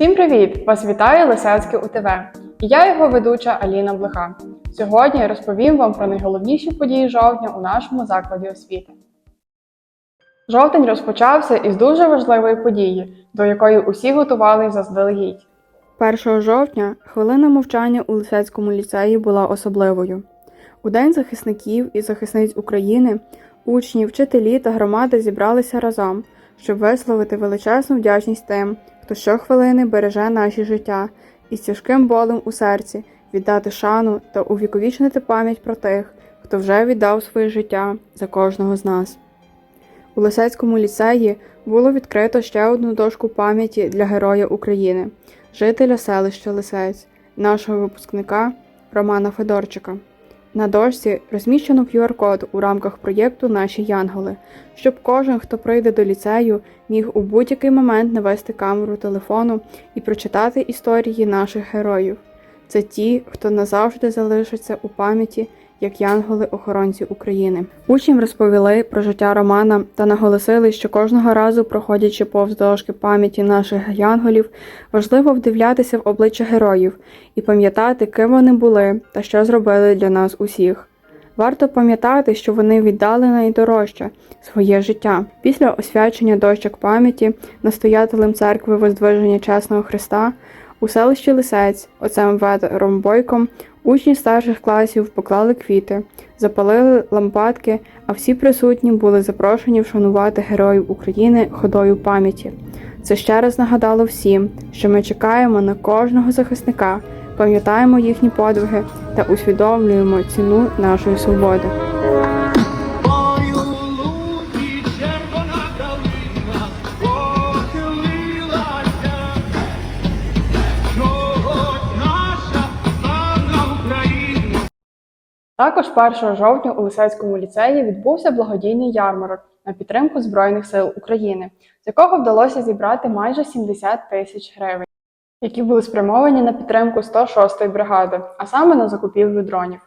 Всім привіт! Вас вітає Лисецьке УТВ. І я його ведуча Аліна Блиха. Сьогодні я розповім вам про найголовніші події жовтня у нашому закладі освіти. Жовтень розпочався із дуже важливої події, до якої усі готували заздалегідь. 1 жовтня хвилина мовчання у Лисецькому ліцеї була особливою. У День захисників і захисниць України учні, вчителі та громади зібралися разом, щоб висловити величезну вдячність тим, хто щохвилини береже наші життя і з тяжким болем у серці віддати шану та увіковічнити пам'ять про тих, хто вже віддав своє життя за кожного з нас. У Лисецькому ліцеї було відкрито ще одну дошку пам'яті для Героя України, жителя селища Лисець, нашого випускника Романа Федорчика. На дошці розміщено QR-код у рамках проєкту Наші Янголи, щоб кожен, хто прийде до ліцею, міг у будь-який момент навести камеру телефону і прочитати історії наших героїв. Це ті, хто назавжди залишиться у пам'яті як янголи-охоронці України. Учням розповіли про життя Романа та наголосили, що кожного разу, проходячи повз дошки пам'яті наших янголів, важливо вдивлятися в обличчя героїв і пам'ятати, ким вони були та що зробили для нас усіх. Варто пам'ятати, що вони віддали найдорожче своє життя. Після освячення дощок пам'яті настоятелем церкви Воздвиження Чесного Христа у селищі Лисець, отцем Ведером Бойком, учні старших класів поклали квіти, запалили лампадки, а всі присутні були запрошені вшанувати героїв України ходою пам'яті. Це ще раз нагадало всім, що ми чекаємо на кожного захисника, пам'ятаємо їхні подвиги та усвідомлюємо ціну нашої свободи. Також 1 жовтня у Лисецькому ліцеї відбувся благодійний ярмарок на підтримку Збройних сил України, з якого вдалося зібрати майже 70 тисяч гривень, які були спрямовані на підтримку 106-ї бригади, а саме на закупівлю дронів.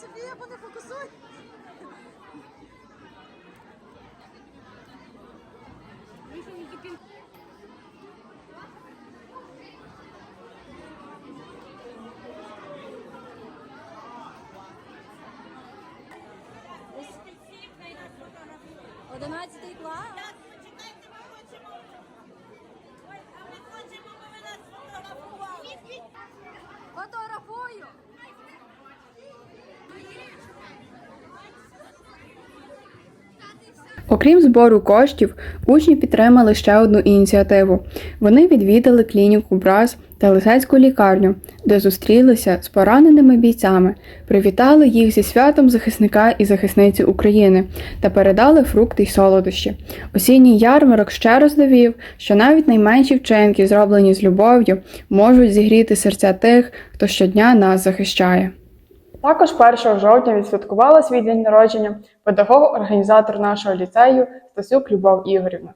Софія, бо не фокусуй. Одинадцятий клас? Фотографую! Окрім збору коштів, учні підтримали ще одну ініціативу. Вони відвідали клініку БРАЗ та Лисецьку лікарню, де зустрілися з пораненими бійцями, привітали їх зі святом захисника і захисниці України та передали фрукти й солодощі. Осінній ярмарок ще раз довів, що навіть найменші вчинки, зроблені з любов'ю, можуть зігріти серця тих, хто щодня нас захищає. Також 1 жовтня відсвяткувала свій день народження педагог-організатор нашого ліцею Стасюк Любов Ігорівна.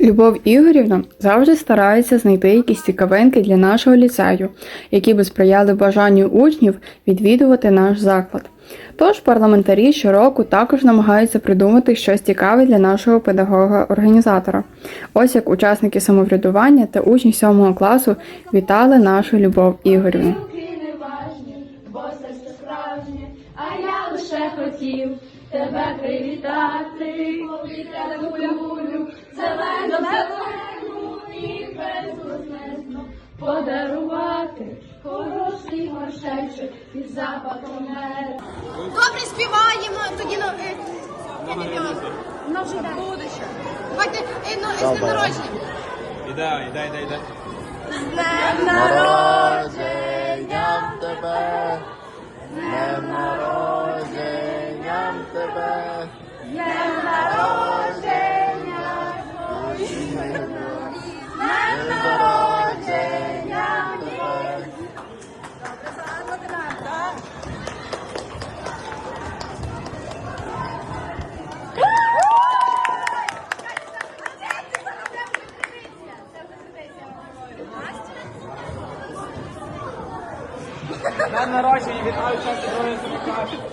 Любов Ігорівна завжди старається знайти якісь цікавинки для нашого ліцею, які би сприяли бажанню учнів відвідувати наш заклад. Тож парламентарі щороку також намагаються придумати щось цікаве для нашого педагога-організатора. Ось як учасники самоврядування та учні 7 класу вітали нашу Любов Ігорівну. Хотів тебе привітати, повітряну кулю, зелену зелену і безвознезно подарувати хороший горшечок із запахом меду. Добре співаємо, тоді на... е, на вже буде ще. Давайте, е, ну, з днем народження. Іде, іде, іде, іде. З днем народження. Тебе, днем народженням тебе. Днем народження, Днем народження. Днем народження, вітаю, часто, друзі,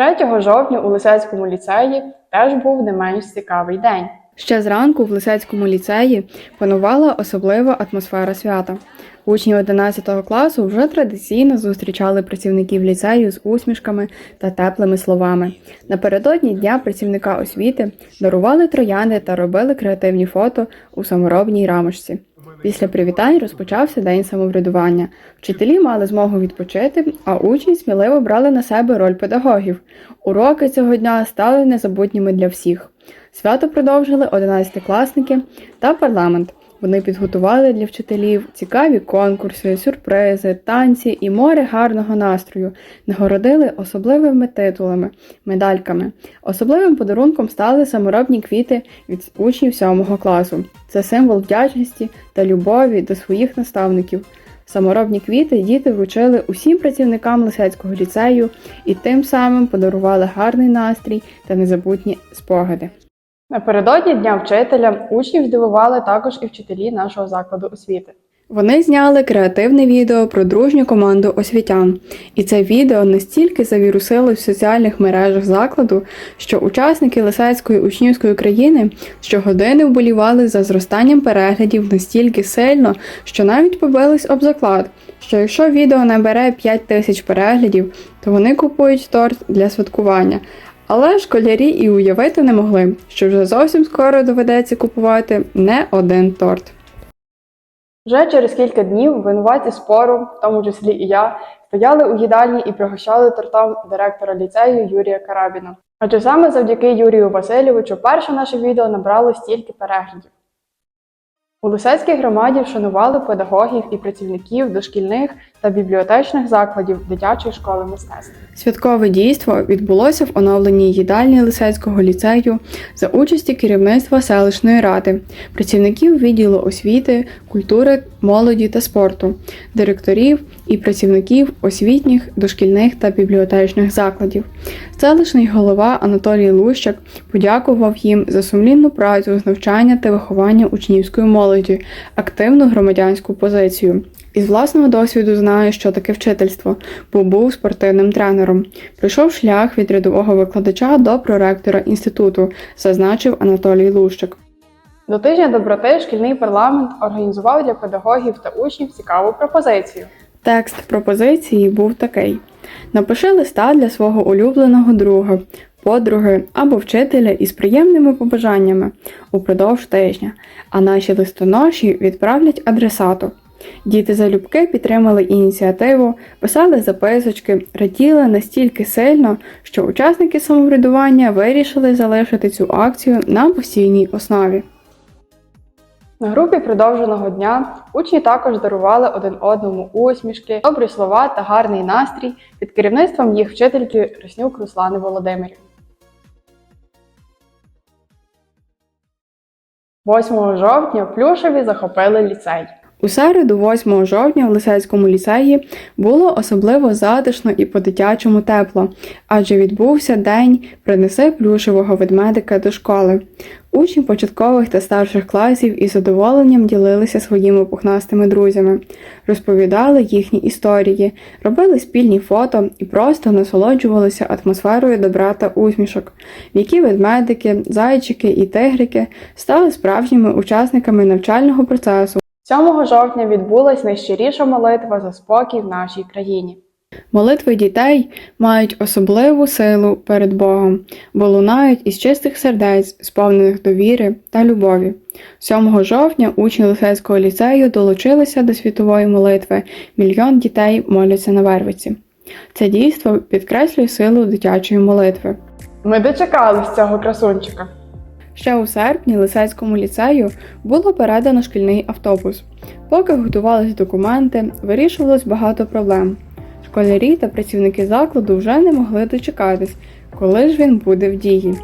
3 жовтня у Лисецькому ліцеї теж був не менш цікавий день. Ще зранку в Лисецькому ліцеї панувала особлива атмосфера свята. Учні 11 класу вже традиційно зустрічали працівників ліцею з усмішками та теплими словами. Напередодні Дня працівника освіти дарували троянди та робили креативні фото у саморобній рамочці. Після привітань розпочався день самоврядування. Вчителі мали змогу відпочити, а учні сміливо брали на себе роль педагогів. Уроки цього дня стали незабутніми для всіх. Свято продовжили 11-класники та парламент. Вони підготували для вчителів цікаві конкурси, сюрпризи, танці і море гарного настрою, нагородили особливими титулами, медальками. Особливим подарунком стали саморобні квіти від учнів 7 класу. Це символ вдячності та любові до своїх наставників. Саморобні квіти діти вручили усім працівникам Лисецького ліцею і тим самим подарували гарний настрій та незабутні спогади. Напередодні Дня вчителя учнів здивували також і вчителі нашого закладу освіти. Вони зняли креативне відео про дружню команду освітян, і це відео настільки завірусило в соціальних мережах закладу, що учасники Лисецької учнівської країни щогодини вболівали за зростанням переглядів настільки сильно, що навіть побились об заклад, що якщо відео набере 5 тисяч переглядів, то вони купують торт для святкування. Але школярі і уявити не могли, що вже зовсім скоро доведеться купувати не один торт. Вже через кілька днів винуваті спору, в тому числі і я, стояли у їдальні і пригощали тортом директора ліцею Юрія Карабіна. Адже саме завдяки Юрію Васильовичу перше наше відео набрало стільки переглядів. У Лисецькій громаді вшанували педагогів і працівників дошкільних та бібліотечних закладів дитячої школи мистецтв. Святкове дійство відбулося в оновленій їдальні Лисецького ліцею за участі керівництва селищної ради, працівників відділу освіти, культури, молоді та спорту, директорів і працівників освітніх, дошкільних та бібліотечних закладів. Селищний голова Анатолій Лущак подякував їм за сумлінну працю з навчання та виховання учнівської молоді, активну громадянську позицію. Із власного досвіду знаю, що таке вчительство, бо був спортивним тренером. Пройшов шлях від рядового викладача до проректора інституту, зазначив Анатолій Лущик. До тижня доброти шкільний парламент організував для педагогів та учнів цікаву пропозицію. Текст пропозиції був такий: напиши листа для свого улюбленого друга, подруги або вчителя із приємними побажаннями упродовж тижня, а наші листоноші відправлять адресату. Діти залюбки підтримали ініціативу, писали записочки, раділи настільки сильно, що учасники самоврядування вирішили залишити цю акцію на постійній основі. На групі продовженого дня учні також дарували один одному усмішки, добрі слова та гарний настрій під керівництвом їх вчительки Роснюк Руслани Володимирів. 8 жовтня плюшеві захопили ліцей. У середу, 8 жовтня, в Лисецькому ліцеї було особливо затишно і по-дитячому тепло, адже відбувся день принеси плюшевого ведмедика до школи. Учні початкових та старших класів із задоволенням ділилися своїми пухнастими друзями, розповідали їхні історії, робили спільні фото і просто насолоджувалися атмосферою добра та усмішок, в які ведмедики, зайчики і тигрики стали справжніми учасниками навчального процесу. 7 жовтня відбулась найщиріша молитва за спокій в нашій країні. Молитви дітей мають особливу силу перед Богом, бо лунають із чистих сердець, сповнених довіри та любові. 7 жовтня учні Лисецького ліцею долучилися до світової молитви Мільйон дітей моляться на Вервиці. Це дійство підкреслює силу дитячої молитви. Ми дочекались цього красунчика. Ще у серпні Лисецькому ліцею було передано шкільний автобус. Поки готувались документи, вирішувалось багато проблем. Школярі та працівники закладу вже не могли дочекатись, коли ж він буде в дії.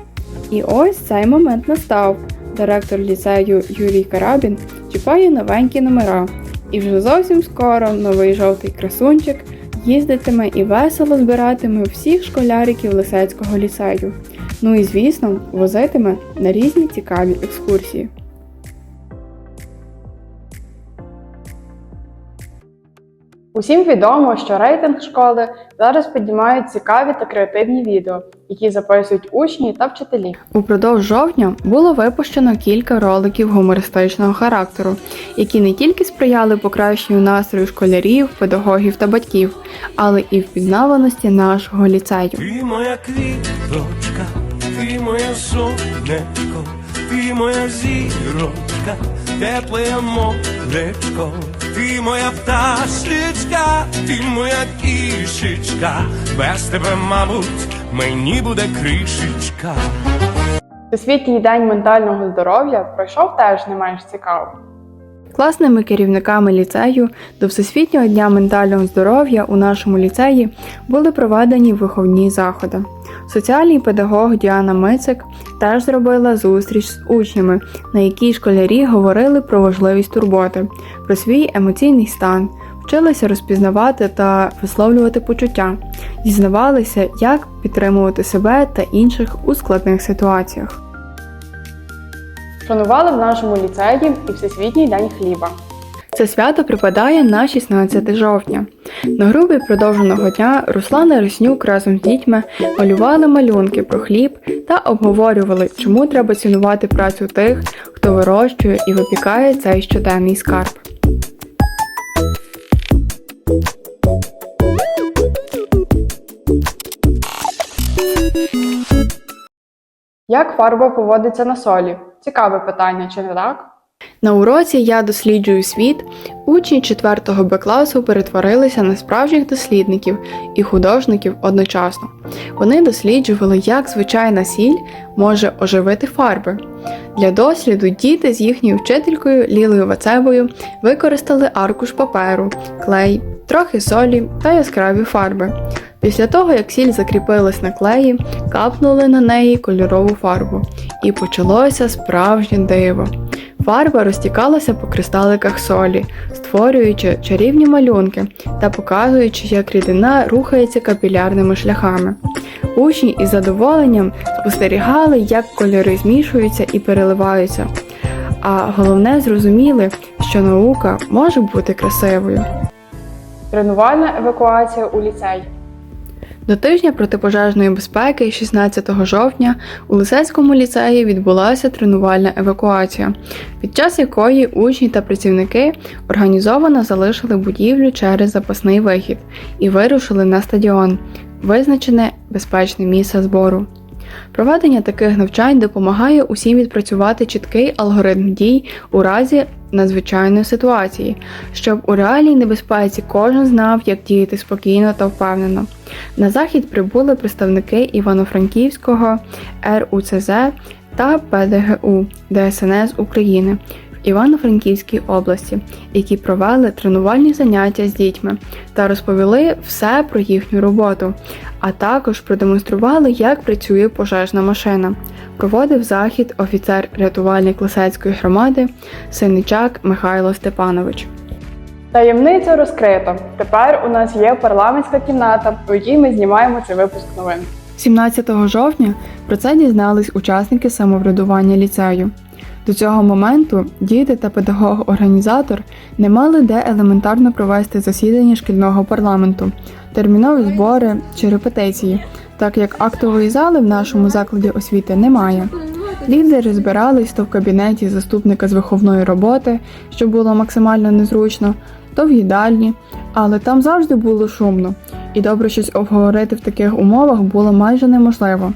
І ось цей момент настав. Директор ліцею Юрій Карабін чіпає новенькі номера. І вже зовсім скоро новий жовтий красунчик їздитиме і весело збиратиме всіх школяриків Лисецького ліцею. Ну і звісно, возитиме на різні цікаві екскурсії. Усім відомо, що рейтинг школи зараз піднімають цікаві та креативні відео, які записують учні та вчителі. Упродовж жовтня було випущено кілька роликів гумористичного характеру, які не тільки сприяли покращенню настрою школярів, педагогів та батьків, але і впізнаваності нашого ліцею. Ти моя квіточка, моє сонечко, ти моя зірочка, тепле моречко, ти моя пташечка, ти моя кішечка, без тебе, мабуть, мені буде кришечка. Всесвітній день ментального здоров'я пройшов теж не менш цікаво. Класними керівниками ліцею до Всесвітнього дня ментального здоров'я у нашому ліцеї були проведені виховні заходи. Соціальний педагог Діана Мицик теж зробила зустріч з учнями, на якій школярі говорили про важливість турботи, про свій емоційний стан, вчилися розпізнавати та висловлювати почуття, дізнавалися, як підтримувати себе та інших у складних ситуаціях. Шанували в нашому ліцеї і Всесвітній день хліба. Це свято припадає на 16 жовтня. На грубі продовженого дня Руслана Роснюк разом з дітьми малювали малюнки про хліб та обговорювали, чому треба цінувати працю тих, хто вирощує і випікає цей щоденний скарб. Як фарба поводиться на солі? Цікаве питання, чи не так? На уроці Я досліджую світ. Учні 4 Б класу перетворилися на справжніх дослідників і художників одночасно. Вони досліджували, як звичайна сіль може оживити фарби. Для досліду діти з їхньою вчителькою Лілою Вацевою використали аркуш паперу, клей, трохи солі та яскраві фарби. Після того, як сіль закріпилась на клеї, капнули на неї кольорову фарбу, і почалося справжнє диво. Фарба розтікалася по кристаликах солі, створюючи чарівні малюнки та показуючи, як рідина рухається капілярними шляхами. Учні із задоволенням спостерігали, як кольори змішуються і переливаються. А головне зрозуміли, що наука може бути красивою. Тренувальна евакуація у ліцей. До тижня протипожежної безпеки 16 жовтня у Лисецькому ліцеї відбулася тренувальна евакуація, під час якої учні та працівники організовано залишили будівлю через запасний вихід і вирушили на стадіон, визначене безпечне місце збору. Проведення таких навчань допомагає усім відпрацювати чіткий алгоритм дій у разі надзвичайної ситуації, щоб у реальній небезпеці кожен знав, як діяти спокійно та впевнено. На захід прибули представники Івано-Франківського РУЦЗ та ПДГУ ДСНС України Івано-Франківській області, які провели тренувальні заняття з дітьми та розповіли все про їхню роботу, а також продемонстрували, як працює пожежна машина. Проводив захід офіцер-рятувальник Лисецької громади Синичак Михайло Степанович. Таємниця розкрита. Тепер у нас є парламентська кімната, у якій ми знімаємо цей випуск новин. 17 жовтня про це дізнались учасники самоврядування ліцею. До цього моменту діти та педагог-організатор не мали де елементарно провести засідання шкільного парламенту, термінові збори чи репетиції, так як актової зали в нашому закладі освіти немає. Лідери збирались то в кабінеті заступника з виховної роботи, що було максимально незручно, то в їдальні, але там завжди було шумно, і добре щось обговорити в таких умовах було майже неможливо.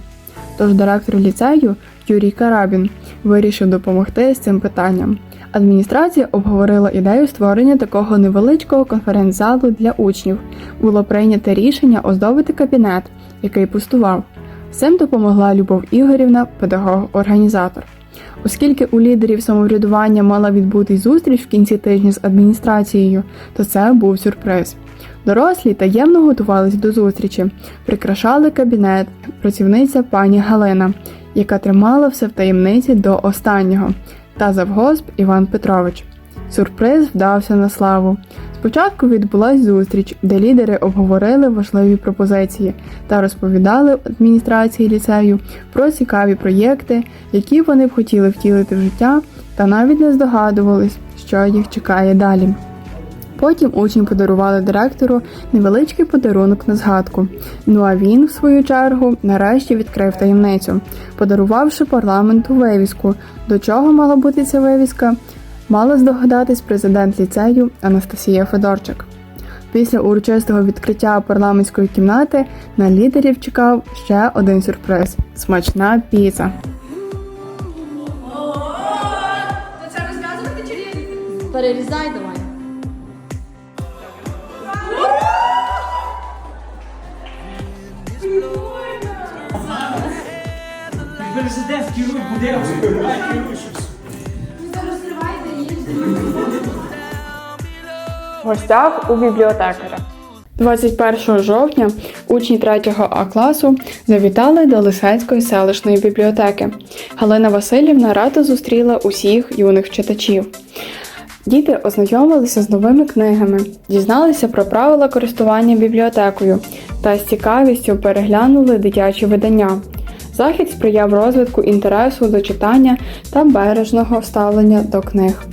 Тож директор ліцею Юрій Карабін вирішив допомогти з цим питанням. Адміністрація обговорила ідею створення такого невеличкого конференц-залу для учнів. Було прийнято рішення оздобити кабінет, який пустував. Цим допомогла Любов Ігорівна, педагог-організатор. Оскільки у лідерів самоврядування мала відбутись зустріч в кінці тижня з адміністрацією, то це був сюрприз. Дорослі таємно готувались до зустрічі, прикрашали кабінет, працівниця пані Галина, яка тримала все в таємниці до останнього, та завгосп Іван Петрович. Сюрприз вдався на славу. Спочатку відбулась зустріч, де лідери обговорили важливі пропозиції та розповідали адміністрації ліцею про цікаві проєкти, які вони б хотіли втілити в життя, та навіть не здогадувались, що їх чекає далі. Потім учні подарували директору невеличкий подарунок на згадку. Ну а він, в свою чергу, нарешті відкрив таємницю, подарувавши парламенту вивіску. До чого мала бути ця вивіска? Мала здогадатись президент ліцею Анастасія Федорчик. Після урочистого відкриття парламентської кімнати на лідерів чекав ще один сюрприз смачна піца. Перерізай давай. Президент керує. Давай керуй щось. В гостях у бібліотекаря. 21 жовтня учні 3 А класу завітали до Лисецької селищної бібліотеки. Галина Васильівна радо зустріла усіх юних читачів. Діти ознайомилися з новими книгами, дізналися про правила користування бібліотекою та з цікавістю переглянули дитячі видання. Захід сприяв розвитку інтересу до читання та бережного ставлення до книг.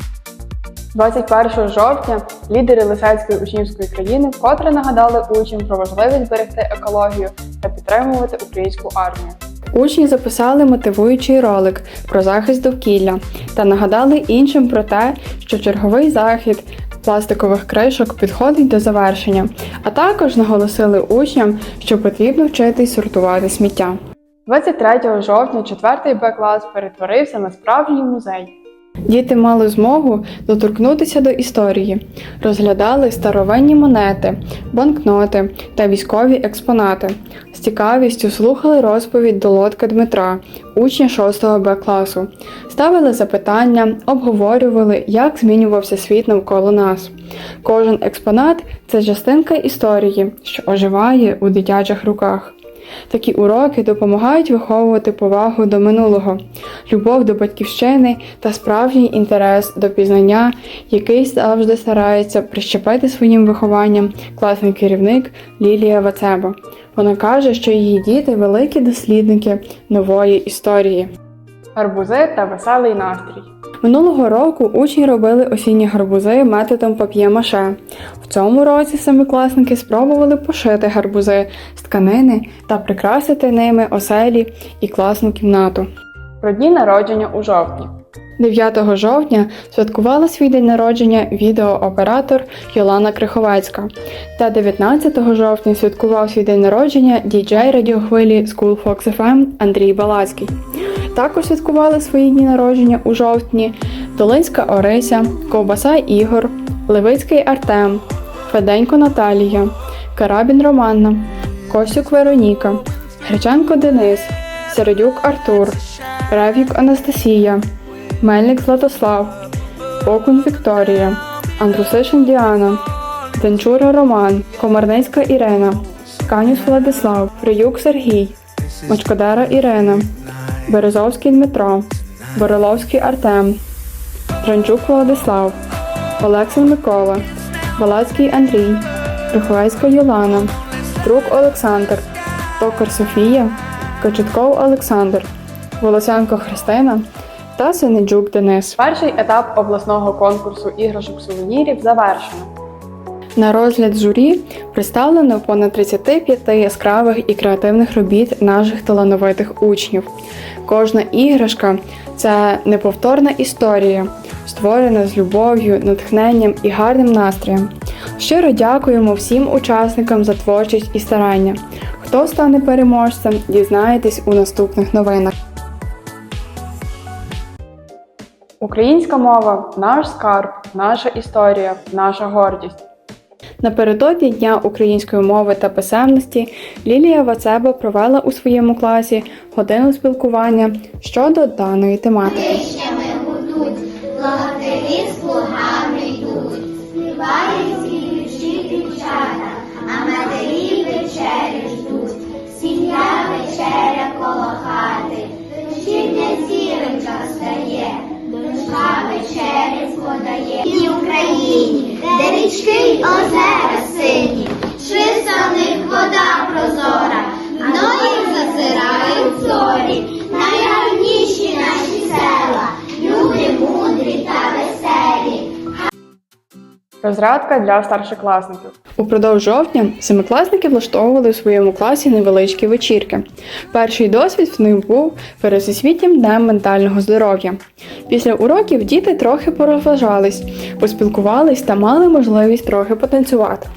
21 жовтня лідери Лисецької учнівської країни вкотре нагадали учням про важливість берегти екологію та підтримувати українську армію. Учні записали мотивуючий ролик про захист довкілля та нагадали іншим про те, що черговий захід пластикових кришок підходить до завершення, а також наголосили учням, що потрібно вчитись сортувати сміття. 23 жовтня 4 Б клас перетворився на справжній музей. Діти мали змогу доторкнутися до історії, розглядали старовинні монети, банкноти та військові експонати. З цікавістю слухали розповідь Долотка Дмитра, учня 6 Б класу, ставили запитання, обговорювали, як змінювався світ навколо нас. Кожен експонат це частинка історії, що оживає у дитячих руках. Такі уроки допомагають виховувати повагу до минулого, любов до батьківщини та справжній інтерес до пізнання, який завжди старається прищепити своїм вихованням класний керівник Лілія Вацеба. Вона каже, що її діти великі дослідники нової історії. Гарбузи та веселий настрій. Минулого року учні робили осінні гарбузи методом пап'є-маше. В цьому році семикласники спробували пошити гарбузи з тканини та прикрасити ними оселі і класну кімнату. Про дні народження у жовтні. 9 жовтня святкувала свій день народження відеооператор Йолана Криховецька. Та 19 жовтня святкував свій день народження діджей радіохвилі School Fox FM Андрій Балацький. Також святкували свої дні народження у жовтні Долинська Орися, Ковбаса Ігор, Левицький Артем, Феденько Наталія, Карабін Романна, Косюк Вероніка, Греченко Денис, Середюк Артур, Ревік Анастасія, Мельник Златослав, Окунь Вікторія, Андрусишин Діана, Денчура Роман, Комарницька Ірина, Канюс Владислав, Фриюк Сергій, Мачкодера Ірина, Березовський Дмитро, Бороловський Артем, Транчук Владислав, Олексин Микола, Балацький Андрій, Риховецька Йолана, Трук Олександр, Токар Софія, Кочетков Олександр, Волосянко Христина та Синеджук Денис. Перший етап обласного конкурсу іграшок сувенірів завершено. На розгляд журі представлено понад 35 яскравих і креативних робіт наших талановитих учнів. Кожна іграшка це неповторна історія, створена з любов'ю, натхненням і гарним настроєм. Щиро дякуємо всім учасникам за творчість і старання. Хто стане переможцем, дізнаєтесь у наступних новинах. Українська мова наш скарб, наша історія, наша гордість. Напередодні Дня української мови та писемності Лілія Вацеба провела у своєму класі годину спілкування щодо даної тематики. Вишнями гудуть, благодарі з плугами йдуть, співають співчі дівчата, а матері вечері ждуть, сім'я вечеря коло хати, вечірня зіронька встає, дочка подає. І Україні, де річки й озера сині, чиста в них вода прозора, а їх зазирають зорі, Розрядка для старшокласників. Упродовж жовтня семикласники влаштовували у своєму класі невеличкі вечірки. Перший досвід в них був перед Всесвітнім днем ментального здоров'я. Після уроків діти трохи порозважались, поспілкувались та мали можливість трохи потанцювати.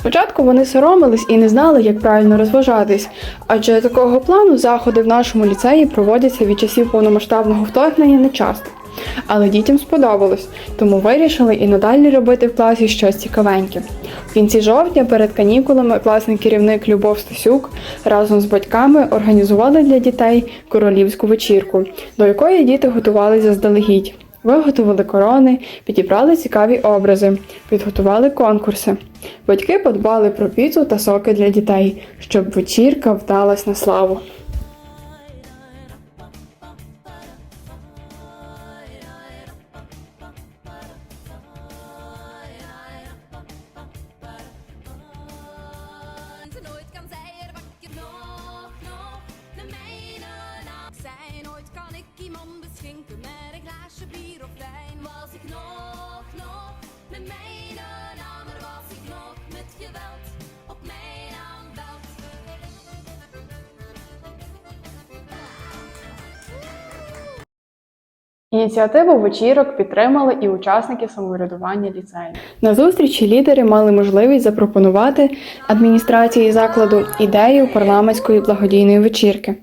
Спочатку вони соромились і не знали, як правильно розважатись, адже такого плану заходи в нашому ліцеї проводяться від часів повномасштабного вторгнення не часто. Але дітям сподобалось, тому вирішили і надалі робити в класі щось цікавеньке. В кінці жовтня перед канікулами класний керівник Любов Стасюк разом з батьками організували для дітей королівську вечірку, до якої діти готувалися заздалегідь. Виготовили корони, підібрали цікаві образи, підготували конкурси. Батьки подбали про піцу та соки для дітей, щоб вечірка вдалась на славу. Ініціативу вечірок підтримали і учасники самоврядування ліцею. На зустрічі лідери мали можливість запропонувати адміністрації закладу ідею парламентської благодійної вечірки,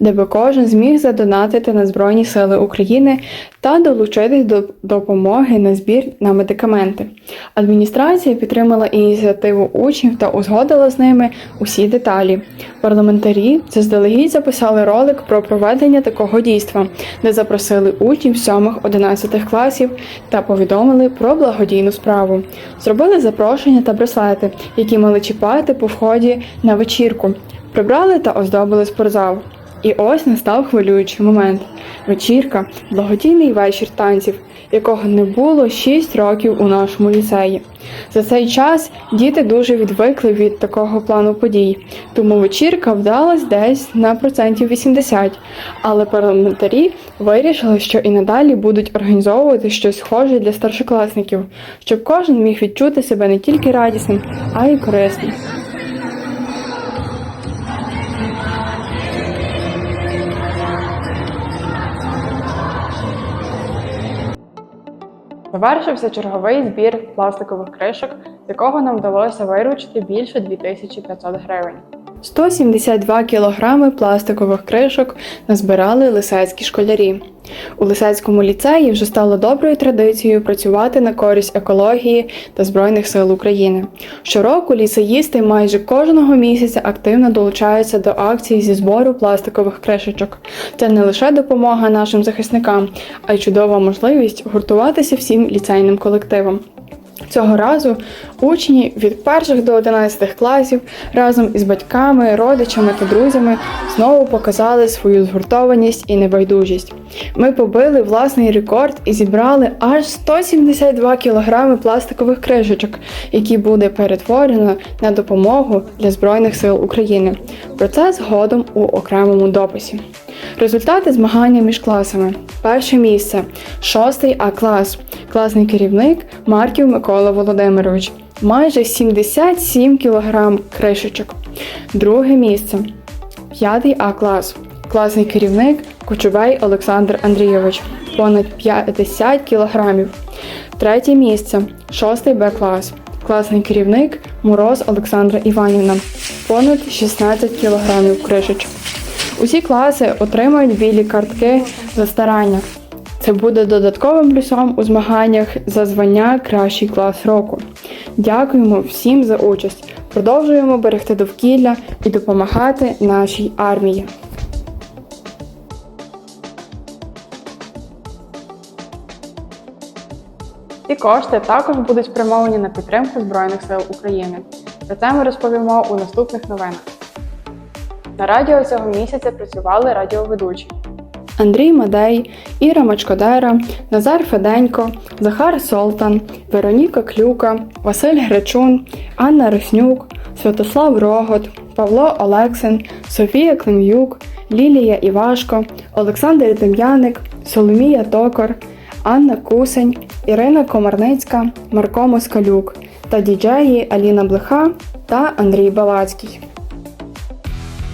де би кожен зміг задонатити на Збройні Сили України та долучитись до допомоги на збір на медикаменти. Адміністрація підтримала ініціативу учнів та узгодила з ними усі деталі. Парламентарі заздалегідь записали ролик про проведення такого дійства, де запросили учнів 7-11 класів та повідомили про благодійну справу. Зробили запрошення та браслети, які мали чіпати по вході на вечірку. Прибрали та оздобили спортзал. І ось настав хвилюючий момент. Вечірка, благодійний вечір танців, якого не було 6 років у нашому ліцеї. За цей час діти дуже відвикли від такого плану подій, тому вечірка вдалась десь на процентів 80. Але парламентарі вирішили, що і надалі будуть організовувати щось схоже для старшокласників, щоб кожен міг відчути себе не тільки радісним, а й корисним. Завершився черговий збір пластикових кришок, з якого нам вдалося виручити більше 2500 гривень. 172 кілограми пластикових кришок назбирали лисецькі школярі. У Лисецькому ліцеї вже стало доброю традицією працювати на користь екології та Збройних сил України. Щороку ліцеїсти майже кожного місяця активно долучаються до акцій зі збору пластикових кришечок. Це не лише допомога нашим захисникам, а й чудова можливість гуртуватися всім ліцейним колективом. Цього разу учні від перших до 11 класів разом із батьками, родичами та друзями знову показали свою згуртованість і небайдужість. Ми побили власний рекорд і зібрали аж 172 кілограми пластикових кришечок, які буде перетворено на допомогу для Збройних сил України. Про це згодом у окремому дописі. Результати змагання між класами. Перше місце 6 А клас. Класний керівник Марків Микола Володимирович. Майже 77 кг кришечок. Друге місце 5 А клас. Класний керівник Кочубей Олександр Андрійович. Понад 50 кілограмів. Третє місце 6 Б клас. Класний керівник Мороз Олександра Іванівна. Понад 16 кілограмів кришечок. Усі класи отримають білі картки за старання. Це буде додатковим плюсом у змаганнях за звання Кращий клас року. Дякуємо всім за участь. Продовжуємо берегти довкілля і допомагати нашій армії. Ці кошти також будуть спрямовані на підтримку Збройних сил України. Про це ми розповімо у наступних новинах. На радіо цього місяця працювали радіоведучі Андрій Мадей, Іра Мачкодера, Назар Феденько, Захар Солтан, Вероніка Клюка, Василь Гречун, Анна Роснюк, Святослав Рогот, Павло Олексин, Софія Клим'юк, Лілія Івашко, Олександр Дем'яник, Соломія Токар, Анна Кусень, Ірина Комарницька, Марко Москалюк та діджеї Аліна Блиха та Андрій Балацький.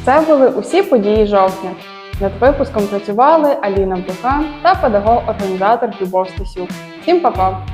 Це були усі події жовтня. Над випуском працювали Аліна Блиха та педагог-організатор Любов Стасюк. Всім па-па!